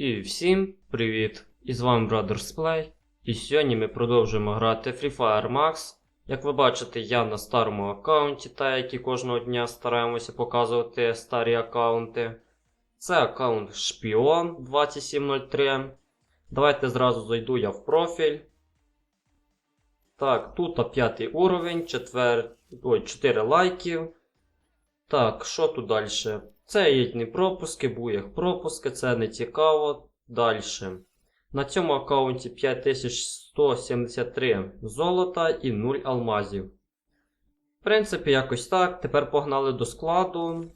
І всім привіт! І з вами Brothers Play. І сьогодні ми продовжуємо грати Free Fire Max. Як ви бачите, я на старому аккаунті, та як і кожного дня стараємося показувати старі аккаунти. Це аккаунт Шпіон 2703. Давайте зразу зайду я в профіль. Так, тут п'ятий уровень, четвер... Ой, 4 лайків. Так, що тут далі? Це їдні пропуски, буєх пропуски, це не цікаво. Далі. На цьому аккаунті 5173 золота і 0 алмазів. В принципі, якось так. Тепер погнали до складу.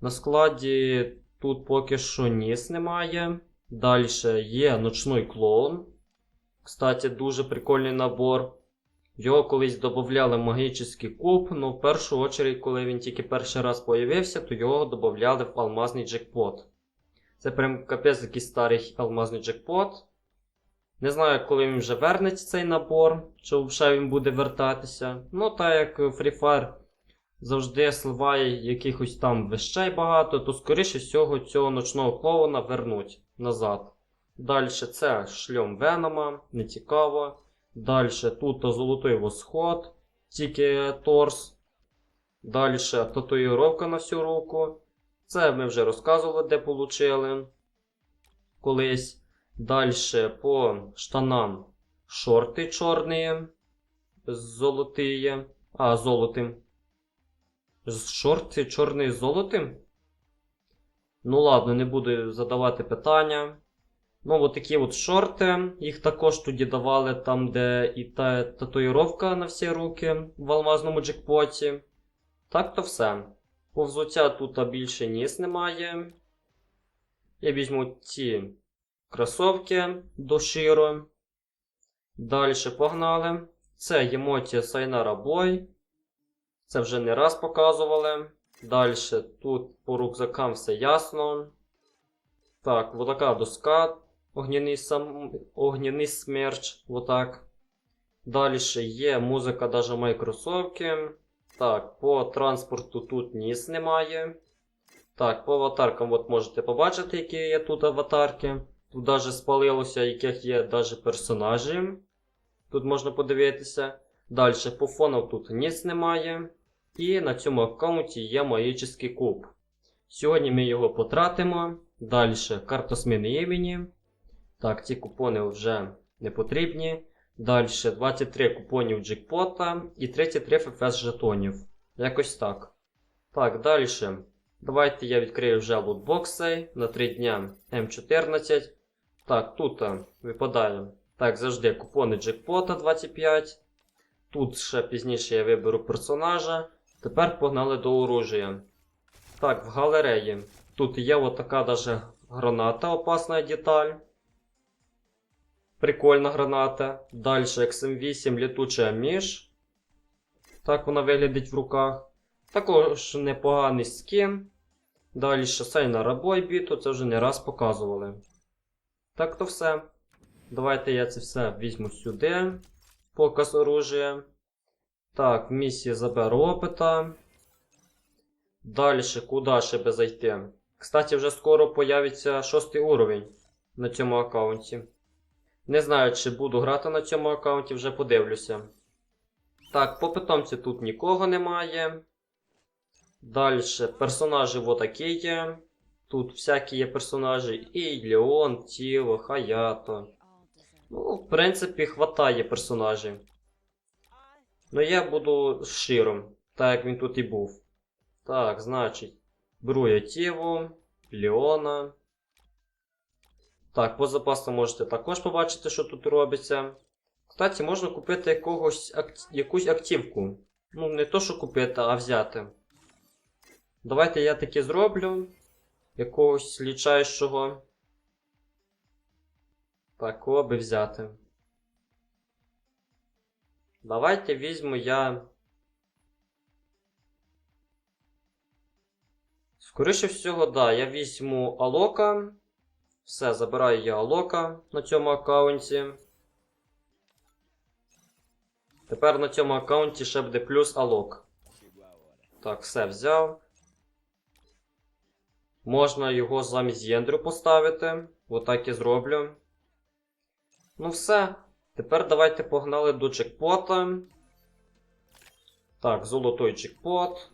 На складі тут поки що ніс немає. Далі є ночний клоун. Кстати, дуже прикольний набор. Його колись додавали магічний куб, але в першу очередь, коли він тільки перший раз появився, то його додавали в алмазний джекпот. Це прям капець якийсь старий алмазний джекпот. Не знаю, коли він вже вернеться цей набор, чи взагалі він буде вертатися. Ну, так як Free Fire завжди сливає якихось там вещей багато, то скоріше всього цього ночного клоуна вернуть назад. Далі це шльом Венома, не цікаво. Далі тут золотий восход, тільки торс. Далі татуїровка на всю руку. Це ми вже розказували, де получили колись. Далі по штанам шорти чорні, золоті. А, золотим. Шорти чорні з золотим? Ну ладно, не буду задавати питання. Ну, от такі от шорти. Їх також тоді давали там, де і та татуїровка на всі руки в алмазному джекпоті. Так то все. По взуття тут більше ніс немає. Я візьму ці кросовки до широ. Далі погнали. Це емотія Сайнара Бой. Це вже не раз показували. Далі тут по рюкзакам все ясно. Так, вот така доска. Огняний сам... огняний смерч. Отак. Далі є музика даже майкросовки. Так, по транспорту тут ніс немає. Так, по аватаркам от можете побачити, які є тут аватарки. Тут даже спалилося, яких є даже персонажі. Тут можна подивитися. Далі по фонам тут ніс немає. І на цьому аккаунті є магічний куб. Сьогодні ми його потратимо. Далі карта зміни імені. Так, ці купони вже не потрібні. Далі 23 купонів джекпота і 33 ФФС жетонів. Якось так. Так, далі. Давайте я відкрию вже лутбокси на 3 дня М14. Так, тут випадає. Так, завжди купони джекпота 25. Тут ще пізніше я виберу персонажа. Тепер погнали до оружия. Так, в галереї. Тут є отака даже граната, опасна деталь. Прикольна граната. Далі XM8 літуча між. Так вона виглядить в руках. Також непоганий скін. Далі сейна рабой біту, це вже не раз показували. Так то все. Давайте я це все візьму сюди. Показ оружия. Так, в місії заберу опита. Далі, куди ще би зайти? Кстати, вже скоро появиться шостий уровень на цьому аккаунті. Не знаю, чи буду грати на цьому аккаунті, вже подивлюся. Так, по питомці тут нікого немає. Далі персонажі отакі є. Тут всякі є персонажі. І Леон, Тіло, Хаято. Ну, в принципі, хватає персонажів. Ну я буду Широм, так як він тут і був. Так, значить, беру я Тіву, Леона. Так, по запасу можете також побачити, що тут робиться. Кстати, можна купити якогось, якусь активку. Ну, не то, що купити, а взяти. Давайте я таке зроблю. Якогось лічайшого. Так, кого би взяти. Давайте візьму я. Скоріше всього, да, я візьму Алока. Все, забираю я Алока на цьому аккаунті. Тепер на цьому аккаунті ще буде плюс Алок. Так, все взяв. Можна його замість єндру поставити. Отак і зроблю. Ну все. Тепер давайте погнали до джекпота. Так, золотой джекпот.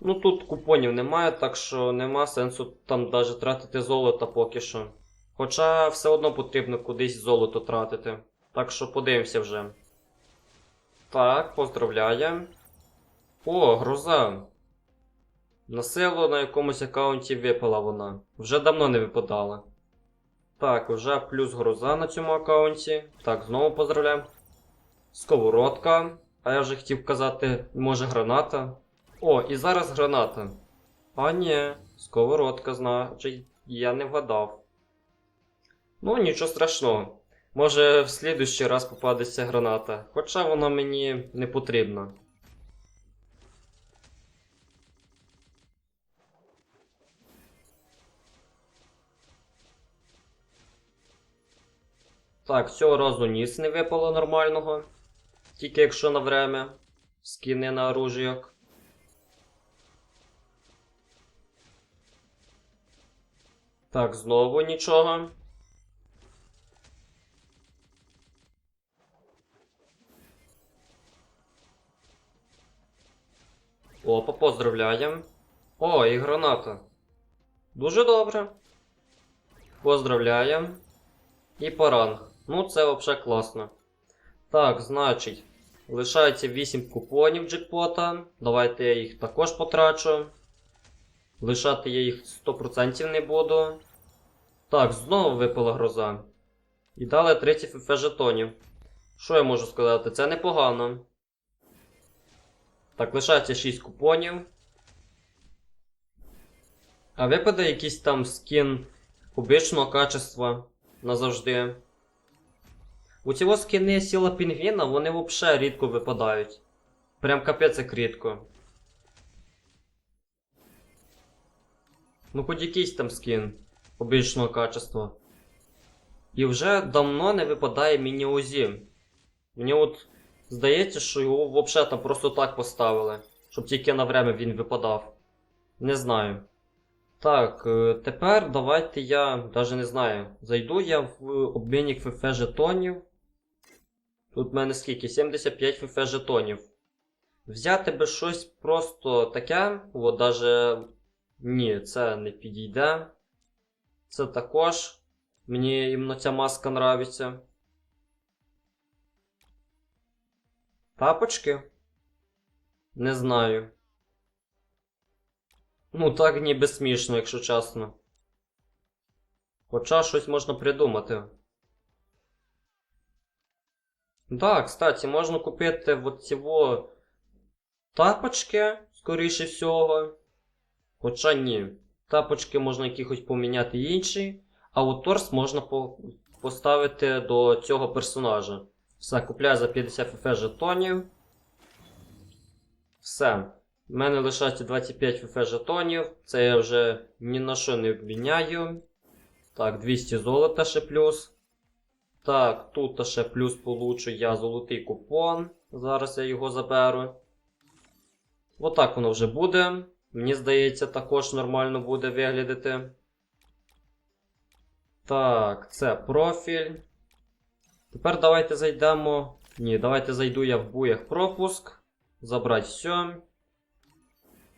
Ну тут купонів немає, так що нема сенсу там навіть тратити золото поки що. Хоча все одно потрібно кудись золото тратити. Так що подивимося вже. Так, поздравляємо. О, гроза. Насилу на якомусь аккаунті випала вона. Вже давно не випадала. Так, вже плюс гроза на цьому аккаунті. Так, знову поздравляємо. Сковородка. А я вже хотів казати, може граната. О, і зараз граната. А ні, сковородка, значить, я не вгадав. Ну, нічого страшного. Може, в слідущий раз попадеться граната, хоча вона мені не потрібна. Так, цього разу ніс не випало нормального. Тільки якщо на время. Скини на оружійок. Так, знову нічого. Опа, поздравляємо. О, і граната. Дуже добре. Поздравляємо. І паранг. Ну, це взагалі класно. Так, значить, лишається 8 купонів джекпота. Давайте я їх також потрачу. Лишати я їх 100% не буду. Так, знову випала гроза. І дали 30 ФФ жетонів. Що я можу сказати? Це непогано. Так, лишається 6 купонів. А випаде якийсь там скін обичного качества назавжди. У цього скини сіла пінгвіна, вони взагалі рідко випадають. Прям капець як рідко. Ну, хоч якийсь там скін обичного качества. І вже давно не випадає міні-узі. Мені от здається, що його взагалі там просто так поставили, щоб тільки на время він випадав. Не знаю. Так, е, тепер давайте я навіть не знаю. Зайду я в обмінник ФФ жетонів. Тут в мене скільки? 75 ФФ жетонів. Взяти би щось просто таке, от даже. Ні, це не підійде. Це також. Мені іменно ця маска нравиться. Тапочки? Не знаю. Ну, так ніби смішно, якщо чесно. Хоча щось можна придумати. Да, кстати, можна купити от цього тапочки, скоріше всього. Хоча ні. Тапочки можна якихось поміняти інші, а от торс можна по поставити до цього персонажа. Все, купляю за 50 ФФ жетонів. Все. У мене лишається 25 ФФ жетонів. Це я вже ні на що не обміняю. Так, 200 золота ще плюс. Так, тут ще плюс получу я золотий купон. Зараз я його заберу. Отак воно вже буде. Мені здається, також нормально буде виглядати. Так, це профіль. Тепер давайте зайдемо. Ні, давайте зайду я в буях пропуск. Забрати все.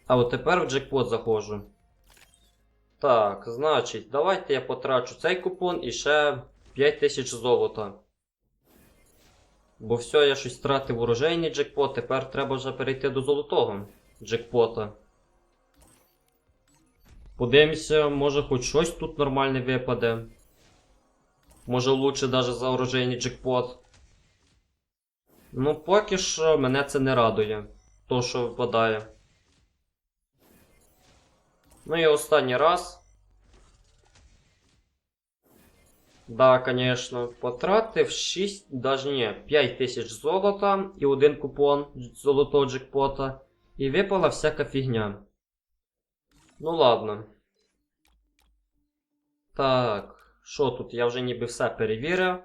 А от тепер в джекпот заходжу. Так, значить, давайте я потрачу цей купон і ще 5000 золота. Бо все, я щось втратив урожайний джекпот, тепер треба вже перейти до золотого джекпота. Подивимося, може хоч щось тут нормальне випаде. Може лучше даже за оружейний джекпот. Ну, поки що мене це не радує. То, що випадає. Ну і останній раз. Да, конечно. Потратив 6, даже не, 5 тисяч золота і один купон золотого джекпота. І випала всяка фігня. Ну ладно. Так, що тут? Я вже ніби все перевірив. У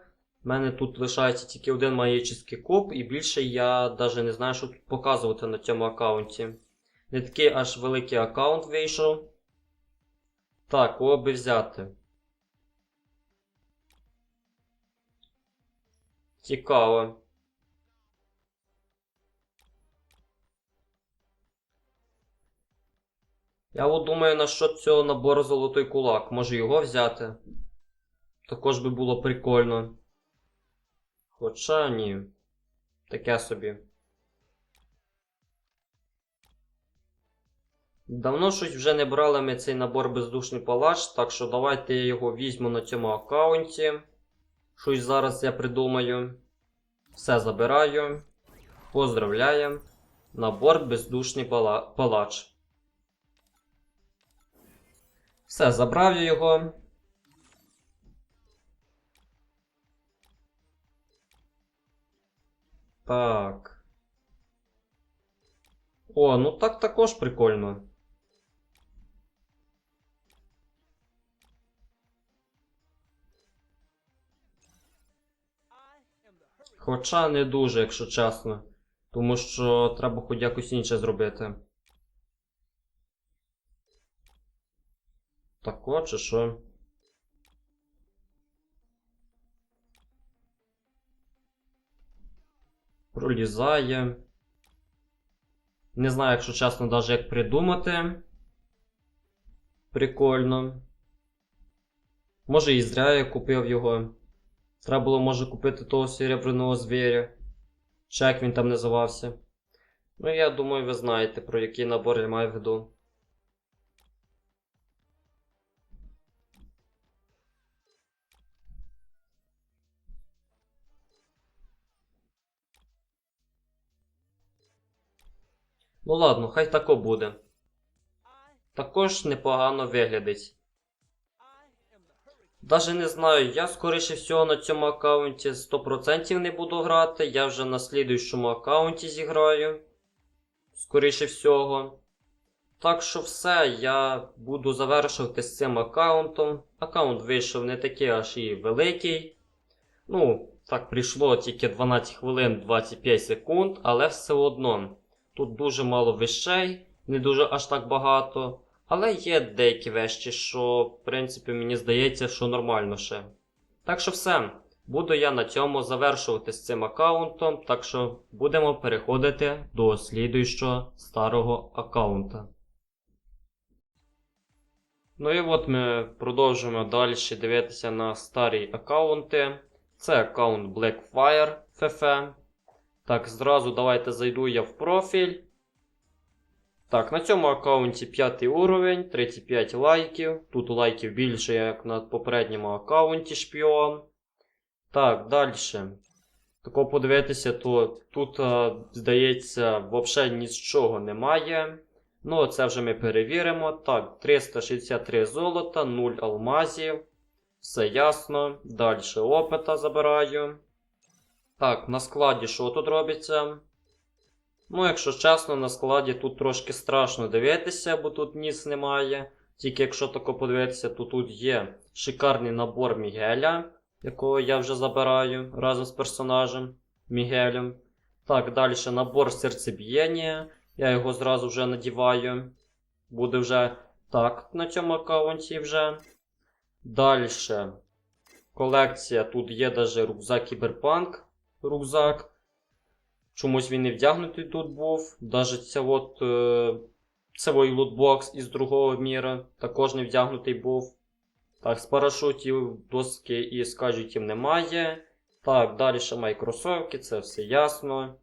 мене тут лишається тільки один магічний куб, і більше я навіть не знаю, що тут показувати на цьому аккаунті. Не такий аж великий аккаунт вийшов. Так, кого би взяти? Цікаво. Я от думаю насчет цього набору золотий кулак. Може його взяти? Також би було прикольно. Хоча ні. Таке собі. Давно щось вже не брали ми цей набор бездушний палач, так що давайте я його візьму на цьому аккаунті. Щось зараз я придумаю. Все забираю. Поздравляємо. Набор бездушний пала- палач. Все, забрав я його. Так. О, ну так також прикольно. Хоча не дуже, якщо чесно. Тому що треба хоч якось інше зробити. Тако чи що? Пролізає. Не знаю, якщо чесно, навіть як придумати. Прикольно. Може і зря я купив його. Треба було, може, купити того серебряного звіря. Чи як він там називався. Ну, я думаю, ви знаєте, про який набор я маю в виду. Ну ладно, хай тако буде. Також непогано виглядить. Даже не знаю, я скоріше всього на цьому аккаунті 100% не буду грати. Я вже на слідуючому аккаунті зіграю. Скоріше всього. Так що все, я буду завершувати з цим аккаунтом. Аккаунт вийшов не такий аж і великий. Ну, так, прийшло тільки 12 хвилин 25 секунд, але все одно. Тут дуже мало вещей, не дуже аж так багато. Але є деякі вещі, що, в принципі, мені здається, що нормально ще. Так що все. Буду я на цьому завершувати з цим аккаунтом, так що будемо переходити до слідуючого старого аккаунта. Ну і от ми продовжуємо далі дивитися на старі аккаунти. Це аккаунт Blackfire. Так, зразу давайте зайду я в профіль. Так, на цьому аккаунті 5 уровень, 35 лайків. Тут лайків більше, як на попередньому аккаунті шпіон. Так, далі. Тако подивитися, то тут, здається, взагалі нічого немає. Ну, це вже ми перевіримо. Так, 363 золота, 0 алмазів. Все ясно. Далі опита забираю. Так, на складі що тут робиться? Ну, якщо чесно, на складі тут трошки страшно дивитися, бо тут ніс немає. Тільки якщо тако подивитися, то тут є шикарний набор Мігеля, якого я вже забираю разом з персонажем Мігелем. Так, далі набор серцебієння. Я його зразу вже надіваю. Буде вже так на цьому аккаунті вже. Далі. Колекція. Тут є даже рюкзак Кіберпанк. Рюкзак. Чомусь він не вдягнутий тут був. Даже ця от, е, цей лутбокс із другого міра також не вдягнутий був. Так, з парашутів, доски і з кажутів немає. Так, далі ще майкросовки, це все ясно.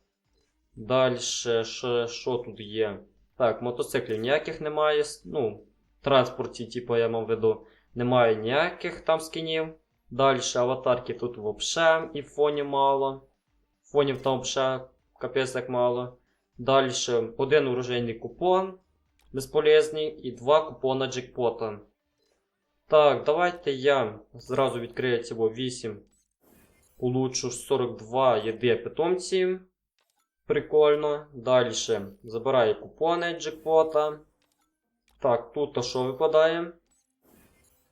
Далі ще що тут є? Так, мотоциклів ніяких немає. Ну, транспорті, типу, я мав в виду, немає ніяких там скінів. Далі аватарки тут взагалі і в фоні мало. Фонів там взагалі капець як мало. Далі один урожайний купон безполезний і два купона джекпота. Так, давайте я зразу відкрию цього 8. Получу 42 єди питомців. Прикольно. Далі забираю купони джекпота. Так, тут то що випадає?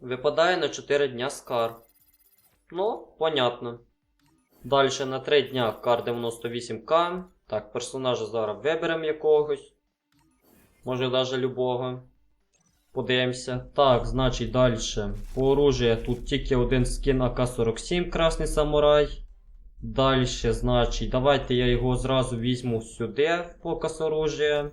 Випадає на 4 дня скар. Ну, понятно. Далі на 3 дня кар 98к. Так, персонажа зараз виберемо якогось. Може навіть любого. Подивимося. Так, значить далі. По оружію тут тільки один скін АК-47 Красний Самурай. Далі, значить, давайте я його зразу візьму сюди в показ оружия.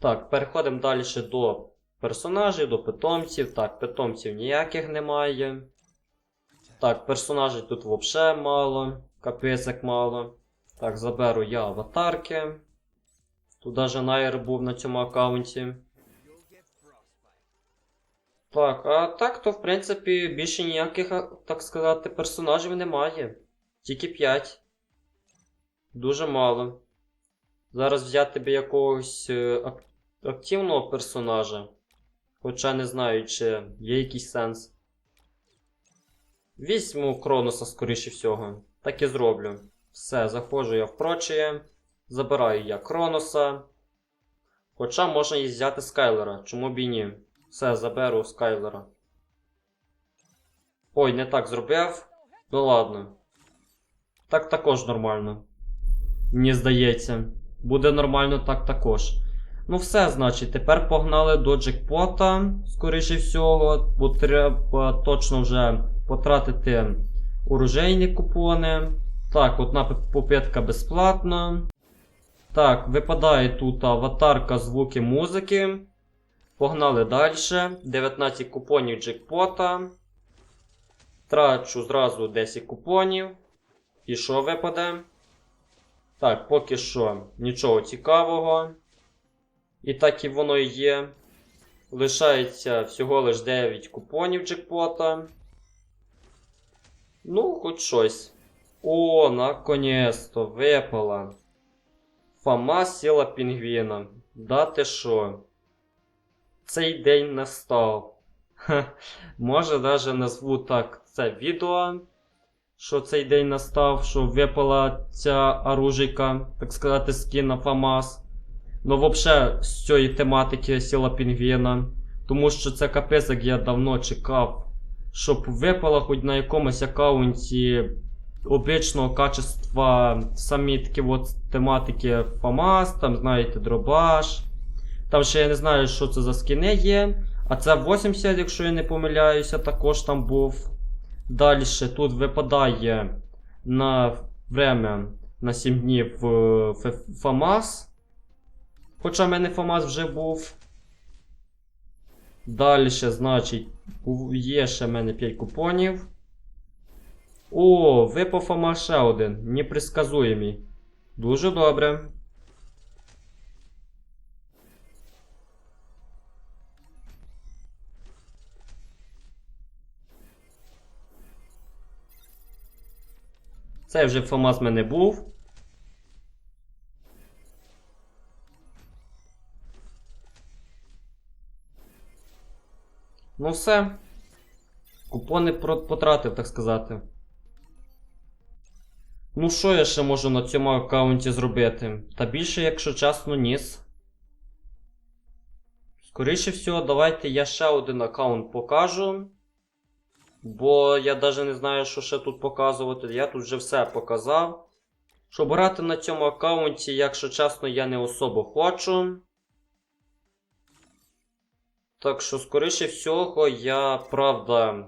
Так, переходимо далі до персонажів, до питомців. Так, питомців ніяких немає. Так, персонажів тут взагалі мало. Капець мало. Так, заберу я аватарки. Тут даже Найер був на цьому аккаунті. Так, а так то, в принципі, більше ніяких, так сказати, персонажів немає. Тільки 5. Дуже мало. Зараз взяти би якогось е, ак- активного персонажа. Хоча не знаю, чи є якийсь сенс. Візьму Кроноса, скоріше всього. Так і зроблю. Все, заходжу я в прочее. Забираю я Кроноса. Хоча можна і взяти Скайлера, чому б і ні. Все, заберу Скайлера. Ой, не так зробив. Ну ладно. Так також нормально. Мені здається. Буде нормально так також. Ну все, значить, тепер погнали до джекпота, скоріше всього, бо треба точно вже потратити оружейні купони. Так, одна попитка безплатна. Так, випадає тут аватарка звуки музики. Погнали далі. 19 купонів джекпота. Трачу зразу 10 купонів. І що випаде? Так, поки що нічого цікавого. І так і воно і є. Лишається всього лиш 9 купонів джекпота. Ну, хоч щось. О, наконец-то випала. Фома сіла пінгвіна. Да ти що? Цей день настав. Ха, може даже назву так це відео, що цей день настав, що випала ця оружейка, так сказати, скін на Фамас. Ну, взагалі, з цієї тематики сіла пінгвіна. Тому що це капець, як я давно чекав, щоб випала хоч на якомусь аккаунті обичного качества самі такі от тематики ФАМАС, там, знаєте, дробаш. Там ще я не знаю, що це за скіни є. А це 80, якщо я не помиляюся, також там був. Далі тут випадає на время на 7 днів е, ФАМАС. Хоча в мене ФАМАС вже був. Далі, значить, є ще в мене 5 купонів. О, випав ФАМАС ще один. Непредсказуємий. Дуже добре. Цей вже ФАМАС в мене був. Ну все. Купони потратив, так сказати. Ну, що я ще можу на цьому аккаунті зробити? Та більше, якщо чесно, ніс. Скоріше всього, давайте я ще один аккаунт покажу. Бо я навіть не знаю, що ще тут показувати. Я тут вже все показав. Щоб грати на цьому аккаунті, якщо чесно, я не особо хочу. Так що, скоріше всього, я правда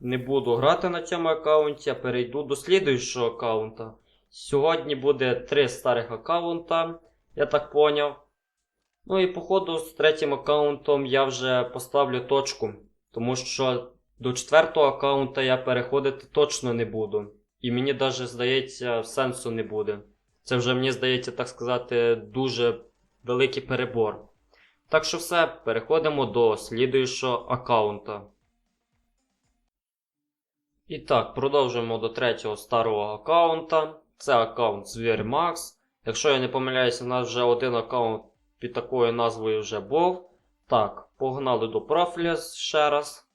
не буду грати на цьому аккаунті, а перейду до слідуючого аккаунта. Сьогодні буде три старих аккаунта, я так поняв. Ну і походу з третім аккаунтом я вже поставлю точку, тому що до четвертого аккаунта я переходити точно не буду. І мені навіть здається, сенсу не буде. Це вже мені здається, так сказати, дуже великий перебор. Так що все, переходимо до слідуючого аккаунта. І так, продовжуємо до третього старого аккаунта. Це аккаунт Макс. Якщо я не помиляюся, у нас вже один аккаунт під такою назвою вже був. Так, погнали до профіля ще раз.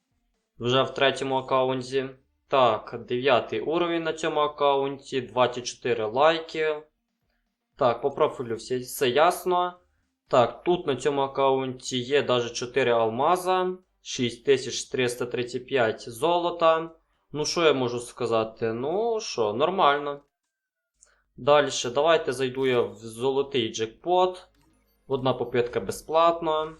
Вже в третьому аккаунті. Так, 9 уровень на цьому аккаунті, 24 лайки. Так, по профілю все, все ясно. Так, тут на цьому аккаунті є навіть 4 алмаза, 6335 золота. Ну, що я можу сказати? Ну що, нормально. Далі, давайте зайду я в золотий джекпот. Одна попитка безплатно.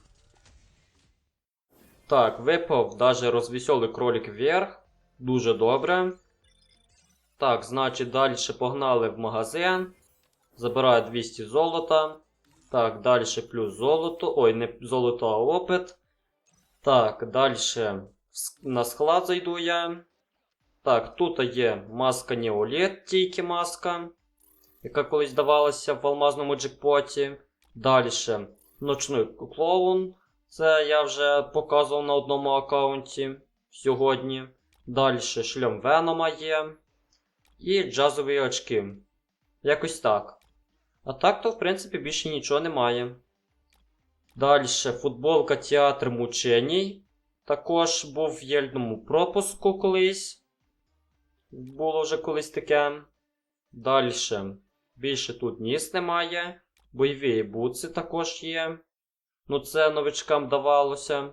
Так, випав даже розвеселий кролик вверх. Дуже добре. Так, значить, далі погнали в магазин. Забираю 200 золота. Так, далі плюс золото. Ой, не золото, а опит. Так, далі на склад зайду я. Так, тут є маска Неоліт, тільки маска, яка колись давалася в алмазному джекпоті. Далі ночний клоун. Це я вже показував на одному аккаунті сьогодні. Далі шльом Венома є. І джазові очки. Якось так. А так то, в принципі, більше нічого немає. Далі футболка театр мученій. Також був в єльному пропуску колись. Було вже колись таке. Далі. Більше тут ніс немає. Бойові буци також є. Ну, це новичкам давалося.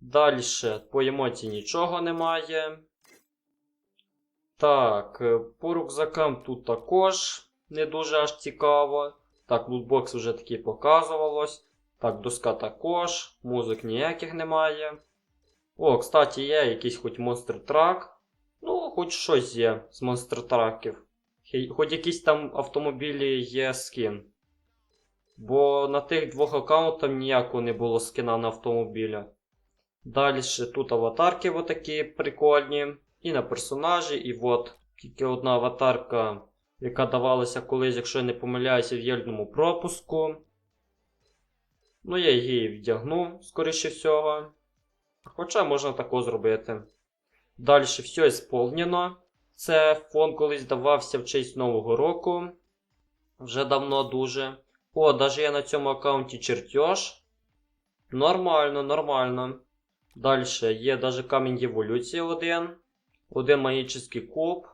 Далі по емоції нічого немає. Так, е, по рюкзакам тут також не дуже аж цікаво. Так, лутбокс вже такий показувалось. Так, доска також. Музик ніяких немає. О, кстати, є якийсь хоч монстр трак. Ну, хоч щось є з монстр траків. Хоч якісь там автомобілі є скін. Бо на тих двох аккаунтах ніякого не було скина на автомобіля. Далі тут аватарки отакі прикольні. І на персонажі, і от тільки одна аватарка, яка давалася колись, якщо я не помиляюся, в єльному пропуску. Ну, я її вдягну, скоріше всього. Хоча можна тако зробити. Далі все сповнено. Це фон колись давався в честь Нового року. Вже давно дуже. О, навіть є на цьому аккаунті чертеж. Нормально, нормально. Далі є навіть камінь еволюції один. Один магічний куб.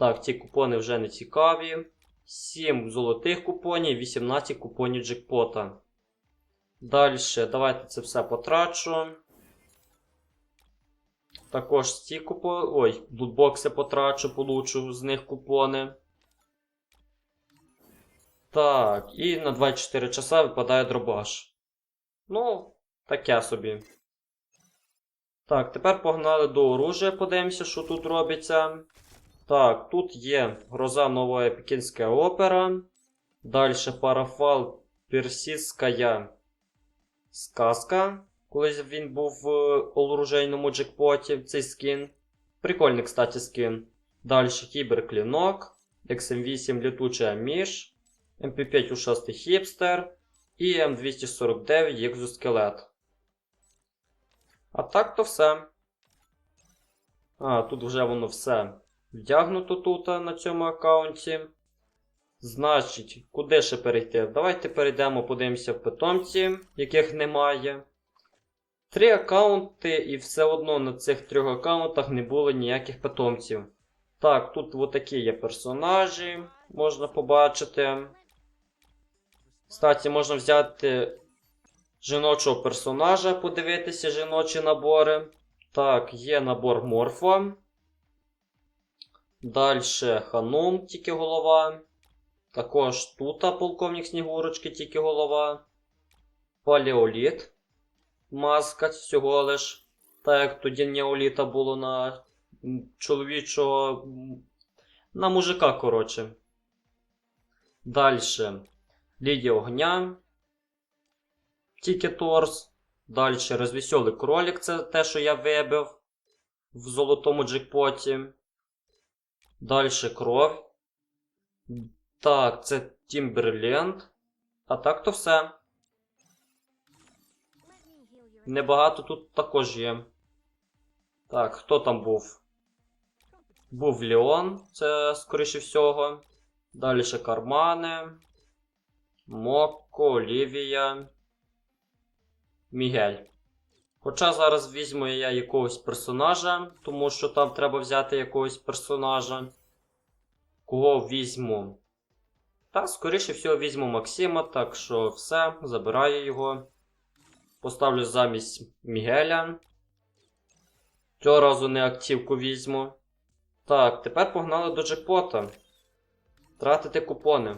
Так, ці купони вже не цікаві. 7 золотих купонів, 18 купонів джекпота. Далі, давайте це все потрачу. Також ці купони. Ой, блутбокси потрачу, получу з них купони. Так, і на 24 часа випадає дробаш. Ну, таке собі. Так, тепер погнали до оружия, подивимося, що тут робиться. Так, тут є гроза нова Пекінська опера. Далі парафал персидська сказка. Колись він був в оружейному джекпоті, цей скін. Прикольний, кстати, скін. Далі кіберклінок, XM8 літуча міш, MP5 ушастий хіпстер і М249 екзоскелет. А так то все. А, тут вже воно все вдягнуто тут на цьому аккаунті. Значить, куди ще перейти? Давайте перейдемо, подивимося в питомці, яких немає. Три аккаунти, і все одно на цих трьох аккаунтах не було ніяких питомців. Так, тут отакі є персонажі, можна побачити. Кстати, можна взяти жіночого персонажа, подивитися жіночі набори. Так, є набор Морфа. Далі Ханум, тільки голова. Також тут полковник Снігурочки, тільки голова. Палеоліт. Маска всього лиш. Так як тоді неоліта було на чоловічого. На мужика, коротше. Далі. Лідія огня. Тільки торс. Далі розвеселий кролик, це те, що я вибив в золотому джекпоті. Далі кров. Так, це Тімберленд. А так то все. Небагато тут також є. Так, хто там був? Був Леон, це скоріше всього. Далі ще кармани. Мокко, Олівія. Мігель. Хоча зараз візьму я якогось персонажа, тому що там треба взяти якогось персонажа. Кого візьму? Та, скоріше всього, візьму Максима, так що все, забираю його. Поставлю замість Мігеля. Цього разу не активку візьму. Так, тепер погнали до джекпота. Тратити купони.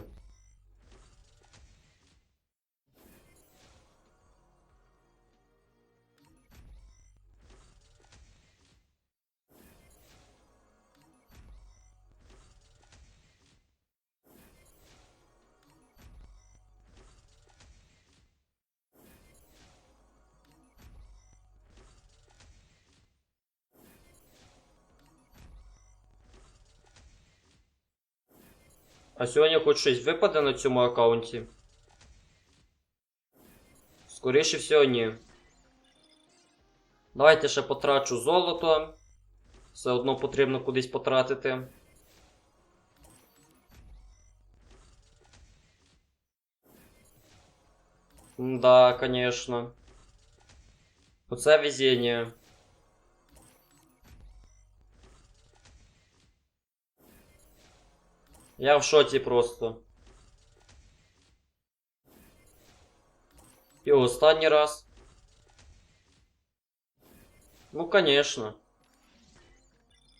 А сьогодні хоч щось випаде на цьому аккаунті? Скоріше всього, ні. Давайте ще потрачу золото. Все одно потрібно кудись потратити. Да, конечно. Оце везіння. Я в шоці просто. І останній раз. Ну, конечно.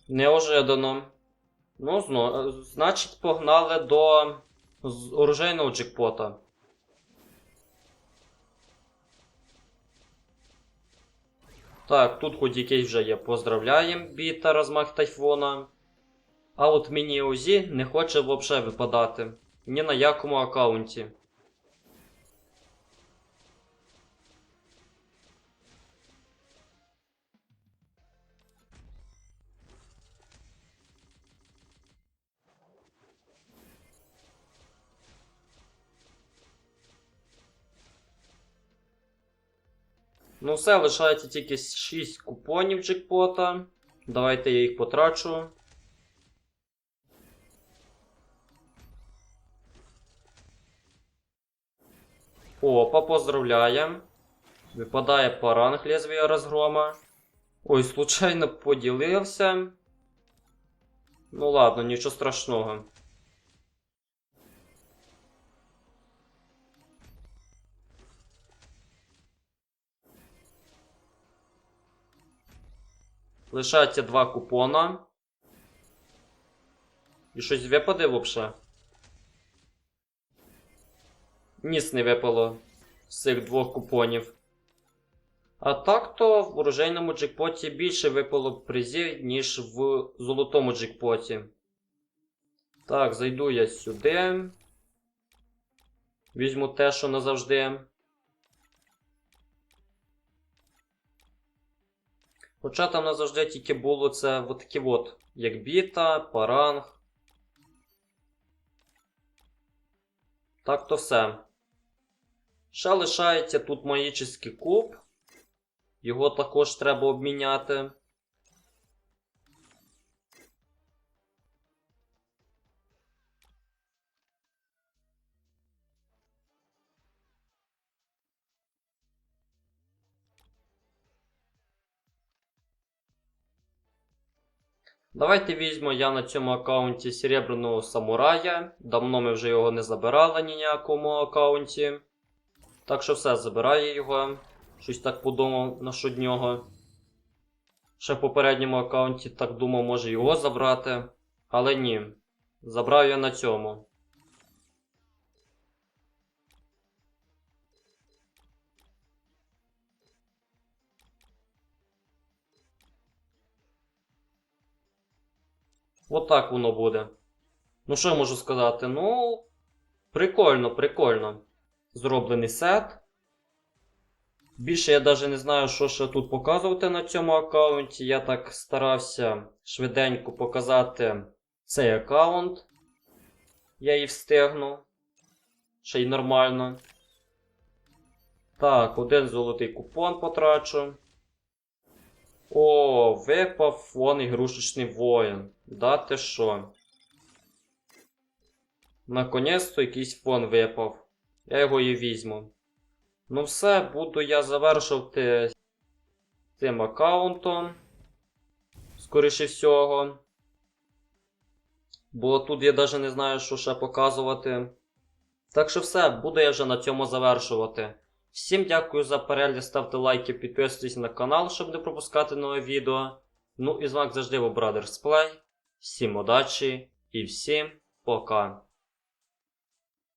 Неожиданно. Ну, зно... значить, погнали до оружейного джекпота. Так, тут хоч якийсь вже є. Поздравляємо, біта, розмах тайфуна. А от мені ОЗі не хоче взагалі випадати. Ні на якому аккаунті. Ну все, лишається тільки 6 купонів джекпота. Давайте я їх потрачу. Опа, поздравляем. Випадає паранг лезвія розгрома. Ой, случайно поділився. Ну ладно, нічого страшного. Лишається два купона. І щось випаде взагалі? Ніс не випало з цих двох купонів. А так то в оружейному джекпоті більше випало призів, ніж в золотому джекпоті. Так, зайду я сюди. Візьму те, що назавжди. Хоча там назавжди тільки було це от такі от, як біта, паранг. Так то все. Ще лишається тут магічний куб. Його також треба обміняти. Давайте візьмемо я на цьому аккаунті серебряного самурая. Давно ми вже його не забирали ні ніякому аккаунті. Так що все, забираю його. Щось так подумав насчет нього. Ще в попередньому аккаунті так думав, може його забрати. Але ні. Забрав я на цьому. От воно буде. Ну, що я можу сказати? Ну, прикольно, прикольно. Зроблений сет. Більше я навіть не знаю, що ще тут показувати на цьому аккаунті. Я так старався швиденько показати цей аккаунт. Я і встигну. Ще й нормально. Так, один золотий купон потрачу. О, випав фон ігрушечний воїн. Да ти що? Наконець-то якийсь фон випав. Я його і візьму. Ну все, буду я завершувати цим аккаунтом. Скоріше всього. Бо тут я навіть не знаю, що ще показувати. Так що все, буду я вже на цьому завершувати. Всім дякую за перегляд, ставте лайки, підписуйтесь на канал, щоб не пропускати нове відео. Ну і з вами завжди був Brothers Play. Всім удачі і всім пока.